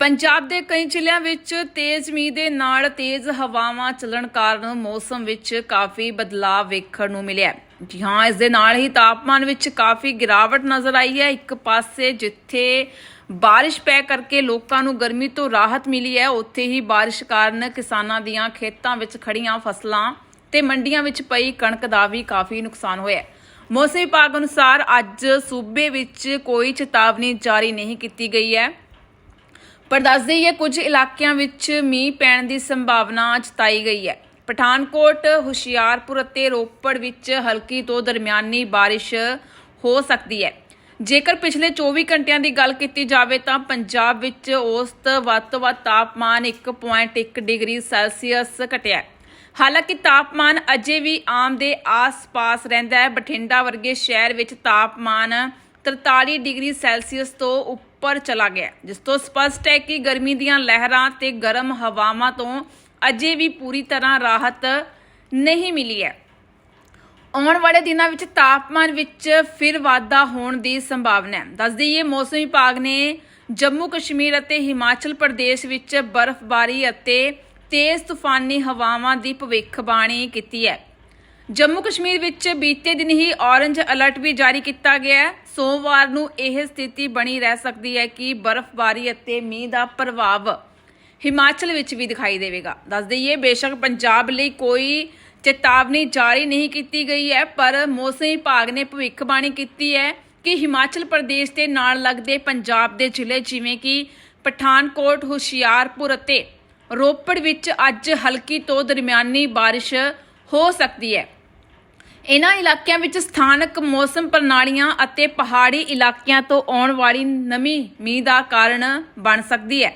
ਪੰਜਾਬ ਦੇ ਕਈ ਜ਼ਿਲ੍ਹਿਆਂ ਵਿੱਚ ਤੇਜ਼ ਮੀਂਹ ਦੇ ਨਾਲ ਤੇਜ਼ ਹਵਾਵਾਂ ਚੱਲਣ ਕਾਰਨ ਮੌਸਮ ਵਿੱਚ ਕਾਫੀ ਬਦਲਾਅ ਵੇਖਣ ਨੂੰ ਮਿਲਿਆ ਜੀ ਹਾਂ, ਇਸ ਦੇ ਨਾਲ ਹੀ ਤਾਪਮਾਨ ਵਿੱਚ ਕਾਫੀ ਗਿਰਾਵਟ ਨਜ਼ਰ ਆਈ ਹੈ। ਇੱਕ ਪਾਸੇ ਜਿੱਥੇ ਬਾਰਿਸ਼ ਪੈ ਕਰਕੇ ਲੋਕਾਂ ਨੂੰ ਗਰਮੀ ਤੋਂ ਰਾਹਤ ਮਿਲੀ ਹੈ, ਉੱਥੇ ਹੀ ਬਾਰਿਸ਼ ਕਾਰਨ ਕਿਸਾਨਾਂ ਦੀਆਂ ਖੇਤਾਂ ਵਿੱਚ ਖੜੀਆਂ ਫਸਲਾਂ ਤੇ ਮੰਡੀਆਂ ਵਿੱਚ ਪਈ ਕਣਕ ਦਾ ਵੀ ਕਾਫੀ ਨੁਕਸਾਨ ਹੋਇਆ ਹੈ। ਮੌਸਮ ਵਿਭਾਗ ਅਨੁਸਾਰ ਅੱਜ ਸੂਬੇ ਵਿੱਚ ਕੋਈ ਚੇਤਾਵਨੀ ਜਾਰੀ ਨਹੀਂ ਕੀਤੀ ਗਈ ਹੈ। ਪਰ ਦੱਸ ਦੇਈਏ, ਕੁਝ ਇਲਾਕਿਆਂ ਵਿੱਚ ਮੀਂਹ ਪੈਣ ਦੀ ਸੰਭਾਵਨਾ ਜਤਾਈ ਗਈ ਹੈ। ਪਠਾਨਕੋਟ, ਹੁਸ਼ਿਆਰਪੁਰ ਅਤੇ ਰੋਪੜ ਵਿੱਚ ਹਲਕੀ ਤੋਂ ਦਰਮਿਆਨੀ ਬਾਰਿਸ਼ ਹੋ ਸਕਦੀ ਹੈ। ਜੇਕਰ ਪਿਛਲੇ 24 ਘੰਟਿਆਂ ਦੀ ਗੱਲ ਕੀਤੀ ਜਾਵੇ ਤਾਂ ਪੰਜਾਬ ਵਿੱਚ ਔਸਤ ਵੱਧ ਤੋਂ ਵੱਧ ਤਾਪਮਾਨ 1.1 ਡਿਗਰੀ ਸੈਲਸੀਅਸ ਘਟਿਆ ਹਾਲਾਂਕਿ ਤਾਪਮਾਨ ਅਜੇ ਵੀ ਆਮ ਦੇ ਆਸ-ਪਾਸ ਰਹਿੰਦਾ ਹੈ। ਬਠਿੰਡਾ ਵਰਗੇ ਸ਼ਹਿਰ ਵਿੱਚ ਤਾਪਮਾਨ 43 ਡਿਗਰੀ ਸੈਲਸੀਅਸ ਤੋਂ ਉੱਪਰ ਚਲਾ ਗਿਆ। ਜਿਸ ਤੋਂ ਸਪਸ਼ਟ ਹੈ ਕਿ ਗਰਮੀ ਦੀਆਂ ਲਹਿਰਾਂ ਤੇ ਗਰਮ ਹਵਾਵਾਂ ਤੋਂ ਅਜੇ ਵੀ ਪੂਰੀ ਤਰ੍ਹਾਂ ਰਾਹਤ ਨਹੀਂ ਮਿਲੀ ਹੈ। ਆਉਣ ਵਾਲੇ ਦਿਨਾਂ ਵਿੱਚ ਤਾਪਮਾਨ ਵਿੱਚ ਫਿਰ ਵਾਧਾ ਹੋਣ ਦੀ ਸੰਭਾਵਨਾ ਹੈ। ਦੱਸ ਦਈਏ, ਮੌਸਮ ਵਿਭਾਗ ਨੇ ਜੰਮੂ ਕਸ਼ਮੀਰ ਅਤੇ ਹਿਮਾਚਲ ਪ੍ਰਦੇਸ਼ ਵਿੱਚ ਬਰਫ਼ਬਾਰੀ ਅਤੇ ਤੇਜ਼ ਤੂਫਾਨੀ ਹਵਾਵਾਂ ਦੀ ਭਵਿੱਖਬਾਣੀ ਕੀਤੀ ਹੈ। ਜੰਮੂ ਕਸ਼ਮੀਰ ਵਿੱਚ ਬੀਤੇ ਦਿਨ ਹੀ ਔਰੰਜ ਅਲਰਟ ਵੀ ਜਾਰੀ ਕੀਤਾ ਗਿਆ ਹੈ। ਸੋਮਵਾਰ ਨੂੰ ਇਹ ਸਥਿਤੀ ਬਣੀ ਰਹਿ ਸਕਦੀ ਹੈ ਕਿ ਬਰਫ਼ਬਾਰੀ ਅਤੇ ਮੀਂਹ ਦਾ ਪ੍ਰਭਾਵ ਹਿਮਾਚਲ ਵਿੱਚ ਵੀ ਦਿਖਾਈ ਦੇਵੇਗਾ। ਦੱਸ ਦਈਏ, ਬੇਸ਼ੱਕ ਪੰਜਾਬ ਲਈ ਕੋਈ ਚੇਤਾਵਨੀ ਜਾਰੀ ਨਹੀਂ ਕੀਤੀ ਗਈ ਹੈ, ਪਰ ਮੌਸਮ ਵਿਭਾਗ ਨੇ ਭਵਿੱਖਬਾਣੀ ਕੀਤੀ ਹੈ ਕਿ ਹਿਮਾਚਲ ਪ੍ਰਦੇਸ਼ ਦੇ ਨਾਲ ਲੱਗਦੇ ਪੰਜਾਬ ਦੇ ਜ਼ਿਲ੍ਹੇ ਜਿਵੇਂ ਕਿ ਪਠਾਨਕੋਟ, ਹੁਸ਼ਿਆਰਪੁਰ ਅਤੇ ਰੋਪੜ ਵਿੱਚ ਅੱਜ ਹਲਕੀ ਤੋਂ ਦਰਮਿਆਨੀ ਬਾਰਿਸ਼ ਹੋ ਸਕਦੀ ਹੈ। ਇਹਨਾਂ ਇਲਾਕਿਆਂ ਵਿੱਚ ਸਥਾਨਕ ਮੌਸਮ ਪ੍ਰਣਾਲੀਆਂ ਅਤੇ ਪਹਾੜੀ ਇਲਾਕਿਆਂ ਤੋਂ ਆਉਣ ਵਾਲੀ ਨਮੀ ਮੀਂਹ ਦਾ ਕਾਰਨ ਬਣ ਸਕਦੀ ਹੈ।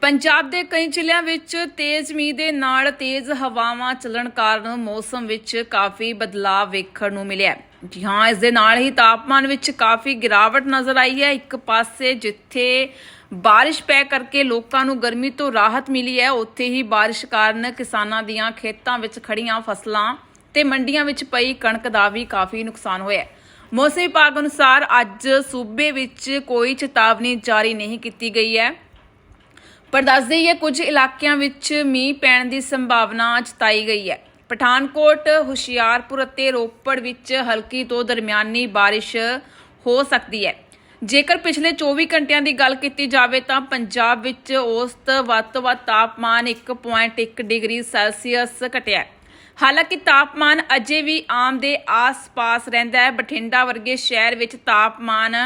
ਪੰਜਾਬ ਦੇ ਕਈ ਜ਼ਿਲ੍ਹਿਆਂ ਵਿੱਚ ਤੇਜ਼ ਮੀਂਹ ਦੇ ਨਾਲ ਤੇਜ਼ ਹਵਾਵਾਂ ਚੱਲਣ ਕਾਰਨ ਮੌਸਮ ਵਿੱਚ ਕਾਫੀ ਬਦਲਾਅ ਵੇਖਣ ਨੂੰ ਮਿਲਿਆ ਜੀ ਹਾਂ, ਇਸ ਦੇ ਨਾਲ ਹੀ ਤਾਪਮਾਨ ਵਿੱਚ ਕਾਫੀ ਗਿਰਾਵਟ ਨਜ਼ਰ ਆਈ ਹੈ। ਇੱਕ ਪਾਸੇ ਜਿੱਥੇ ਬਾਰਿਸ਼ ਪੈ ਕਰਕੇ ਲੋਕਾਂ ਨੂੰ ਗਰਮੀ ਤੋਂ ਰਾਹਤ ਮਿਲੀ ਹੈ, ਉੱਥੇ ਹੀ ਬਾਰਿਸ਼ ਕਾਰਨ ਕਿਸਾਨਾਂ ਦੀਆਂ ਖੇਤਾਂ ਵਿੱਚ ਖੜੀਆਂ ਫਸਲਾਂ ਤੇ ਮੰਡੀਆਂ ਵਿੱਚ ਪਈ ਕਣਕ ਦਾ ਵੀ ਕਾਫੀ ਨੁਕਸਾਨ ਹੋਇਆ ਮੌਸਮ ਵਿਭਾਗ ਅਨੁਸਾਰ ਅੱਜ ਸੂਬੇ ਵਿੱਚ ਕੋਈ ਚੇਤਾਵਨੀ ਜਾਰੀ ਨਹੀਂ ਕੀਤੀ ਗਈ ਹੈ। ਪਰ ਦੱਸ ਦੇਈਏ, ਕੁਝ ਇਲਾਕਿਆਂ ਵਿੱਚ ਮੀਂਹ ਪੈਣ ਦੀ ਸੰਭਾਵਨਾ ਜਤਾਈ ਗਈ ਹੈ। ਪਠਾਨਕੋਟ, ਹੁਸ਼ਿਆਰਪੁਰ ਅਤੇ ਰੋਪੜ ਵਿੱਚ ਹਲਕੀ ਤੋਂ ਦਰਮਿਆਨੀ ਬਾਰਿਸ਼ ਹੋ ਸਕਦੀ ਹੈ। ਜੇਕਰ ਪਿਛਲੇ 24 ਘੰਟਿਆਂ ਦੀ ਗੱਲ ਕੀਤੀ ਜਾਵੇ ਤਾਂ ਪੰਜਾਬ ਵਿੱਚ ਔਸਤ ਵੱਧ ਤੋਂ ਵੱਧ ਤਾਪਮਾਨ 1.1 ਡਿਗਰੀ ਸੈਲਸੀਅਸ ਘਟਿਆ ਹਾਲਾਂਕਿ ਤਾਪਮਾਨ ਅਜੇ ਵੀ ਆਮ ਦੇ ਆਸ-ਪਾਸ ਰਹਿੰਦਾ ਹੈ। ਬਠਿੰਡਾ ਵਰਗੇ ਸ਼ਹਿਰ ਵਿੱਚ ਤਾਪਮਾਨ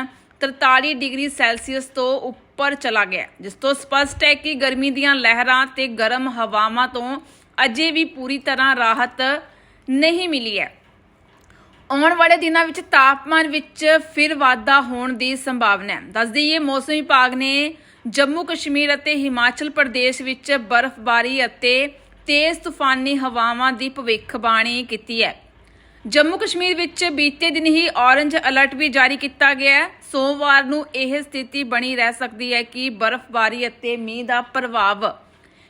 43 ਡਿਗਰੀ ਸੈਲਸੀਅਸ ਤੋਂ ਉੱਪਰ ਚਲਾ ਗਿਆ ਜਿਸ ਤੋਂ ਸਪਸ਼ਟ ਹੈ ਕਿ ਗਰਮੀ ਦੀਆਂ ਲਹਿਰਾਂ ਤੇ ਗਰਮ ਹਵਾਵਾਂ ਤੋਂ ਅਜੇ ਵੀ ਪੂਰੀ ਤਰ੍ਹਾਂ ਰਾਹਤ ਨਹੀਂ ਮਿਲੀ ਹੈ। ਆਉਣ ਵਾਲੇ ਦਿਨਾਂ ਵਿੱਚ ਤਾਪਮਾਨ ਵਿੱਚ ਫਿਰ ਵਾਧਾ ਹੋਣ ਦੀ ਸੰਭਾਵਨਾ ਹੈ। ਦੱਸ ਦਈਏ, ਮੌਸਮ ਵਿਭਾਗ ਨੇ ਜੰਮੂ ਕਸ਼ਮੀਰ ਅਤੇ ਹਿਮਾਚਲ ਪ੍ਰਦੇਸ਼ ਵਿੱਚ ਬਰਫ਼ਬਾਰੀ ਅਤੇ ਤੇਜ਼ ਤੂਫਾਨੀ ਹਵਾਵਾਂ ਦੀ ਭਵਿੱਖਬਾਣੀ ਕੀਤੀ ਹੈ। ਜੰਮੂ ਕਸ਼ਮੀਰ ਵਿੱਚ ਬੀਤੇ ਦਿਨ ਹੀ ਔਰੰਜ ਅਲਰਟ ਵੀ ਜਾਰੀ ਕੀਤਾ ਗਿਆ ਹੈ। ਸੋਮਵਾਰ ਨੂੰ ਇਹ ਸਥਿਤੀ ਬਣੀ ਰਹਿ ਸਕਦੀ ਹੈ ਕਿ ਬਰਫ਼ਬਾਰੀ ਅਤੇ ਮੀਂਹ ਦਾ ਪ੍ਰਭਾਵ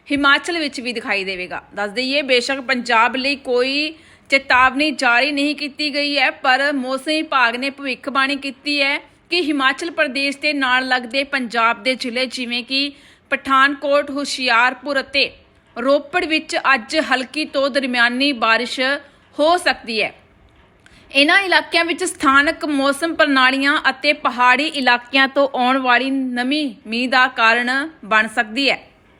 ਹਿਮਾਚਲ ਵਿੱਚ ਵੀ ਦਿਖਾਈ ਦੇਵੇਗਾ। ਦੱਸ ਦਈਏ, ਬੇਸ਼ੱਕ ਪੰਜਾਬ ਲਈ ਕੋਈ ਚੇਤਾਵਨੀ ਜਾਰੀ ਨਹੀਂ ਕੀਤੀ ਗਈ ਹੈ, ਪਰ ਮੌਸਮ ਵਿਭਾਗ ਨੇ ਭਵਿੱਖਬਾਣੀ ਕੀਤੀ ਹੈ ਕਿ ਹਿਮਾਚਲ ਪ੍ਰਦੇਸ਼ ਦੇ ਨਾਲ ਲੱਗਦੇ ਪੰਜਾਬ ਦੇ ਜ਼ਿਲ੍ਹੇ ਜਿਵੇਂ ਕਿ ਪਠਾਨਕੋਟ, ਹੁਸ਼ਿਆਰਪੁਰ ਅਤੇ ਰੋਪੜ ਵਿੱਚ ਅੱਜ ਹਲਕੀ ਤੋਂ ਦਰਮਿਆਨੀ ਬਾਰਿਸ਼ ਹੋ ਸਕਦੀ ਹੈ। ਇਨ੍ਹਾਂ ਇਲਾਕਿਆਂ ਵਿੱਚ ਸਥਾਨਕ ਮੌਸਮ ਪ੍ਰਣਾਲੀਆਂ ਅਤੇ ਪਹਾੜੀ ਇਲਾਕਿਆਂ ਤੋਂ ਆਉਣ ਵਾਲੀ ਨਮੀ ਮੀਂਹ ਦਾ ਕਾਰਨ ਬਣ ਸਕਦੀ ਹੈ।